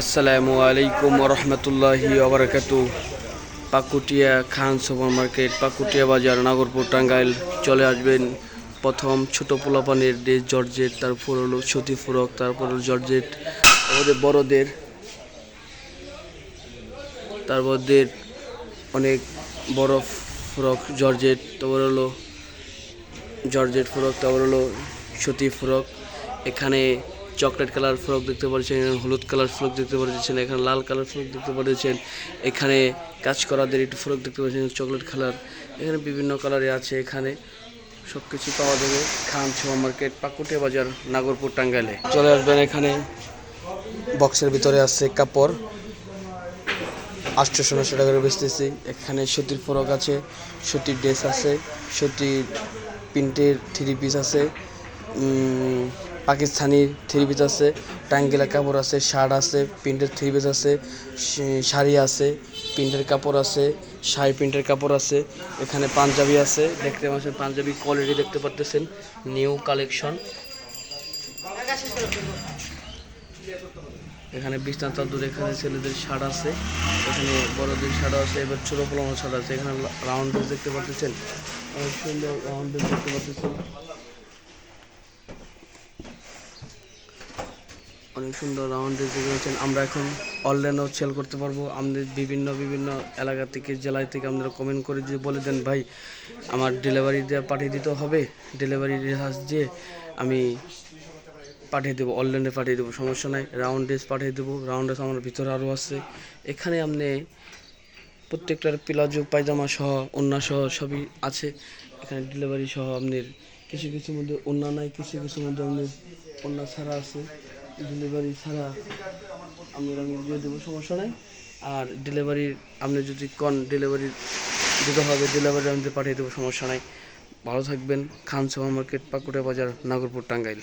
আসসালামু আলাইকুম রহমতুল্লাহি আবরাকাত পাকুটিয়া খান সুপার মার্কেট পাকুটিয়া বাজার, নাগরপুর, টাঙ্গাইল চলে আসবেন। প্রথম ছোট পোলাপানের ড্রেস জর্জেট, তারপর হলো সতী ফুরক, তারপর হলো জর্জেট, আমাদের বড়দের, তারপরদের অনেক বড় ফ্রক, জর্জেট, তারপর হলো জর্জেট ফ্রক, তারপর হলো সুতি ফ্রক। এখানে চকলেট কালার ফ্রক দেখতে পাচ্ছেন হলুদ কালার ফ্রক দেখতে পাচ্ছেন এখানে লাল কালার ফ্রক দেখতে পাচ্ছেন এখানে কাজ করাদের একটু ফ্রক দেখতে পাচ্ছেন চকলেট কালার, এখানে বিভিন্ন কালারে আছে এখানে সব কিছু পাওয়া যাবে খান সুপার মার্কেট পাকুটিয়া বাজার, নাগরপুর টাঙ্গাইলে। চলে আসবেন এখানে, বক্সের ভিতরে আছে কাপড় আটশোশো টাকা করে বেচতেছি, এখানে সুতির ফরক আছে, সুতির ড্রেস আছে, সুতির প্রিন্টের থ্রি পিস আছে পাকিস্তানি থ্রি পিস আছে, টাঙ্গিলা কাপড় আছে, শার্ট আছে, প্রিন্টের থ্রি পিস আছে শাড়ি আছে, প্রিন্টের কাপড় আছে, শাড়ি প্রিন্টের কাপড় আছে, এখানে পাঞ্জাবি আছে, দেখতে পাচ্ছেন পাঞ্জাবি কোয়ালিটি দেখতে পারতেছেন নিউ কালেকশন এখানে বিছনা চাদর এখানে ছেলেদের শার্ট আছে, এখানে বড়দের শার্ট আছে, এবার ছোট পোলানো শার্ট আছে, এখানে রাউন্ড দেখতে পাচ্ছেন অনেক সুন্দর রাউন্ড দেখতে পাচ্ছেন অনেক সুন্দর রাউন্ড দেখতে পাচ্ছেন আমরা এখন অনলাইনেও সেল করতে পারব। আমাদের বিভিন্ন বিভিন্ন এলাকা থেকে, জেলায় থেকে আপনারা কমেন্ট করে যদি বলে দেন, ভাই, আমার ডেলিভারি দিয়ে পাঠিয়ে দিতে হবে। ডেলিভারি রেহাজ দিয়ে আমি পাঠিয়ে দেবো অনলাইনে পাঠিয়ে দেবো, সমস্যা নাই। রাউন্ড ড্রেস পাঠিয়ে দেবো। রাউন্ড ড্রেস আমার ভিতরে আরও আছে। এখানে আপনি প্রত্যেকটার প্লাজো পায়জামা সহ ওন্না সহ সবই আছে। এখানে ডেলিভারি সহ আপনার কিছু কিছু মধ্যে ওন্না নাই, কিছু কিছু মধ্যে আপনার ওন্না ছাড়া আছে। ডেলিভারি ছাড়া আমি আমি দিয়ে দেবো, সমস্যা নাই। আর ডেলিভারি আপনি যদি কন ডেলিভারি দিতে হবে ডেলিভারি আমি পাঠিয়ে দেবো, সমস্যা নাই। ভালো থাকবেন, খান সুপার মার্কেট পাকুড়া বাজার, নাগরপুর, টাঙ্গাইল।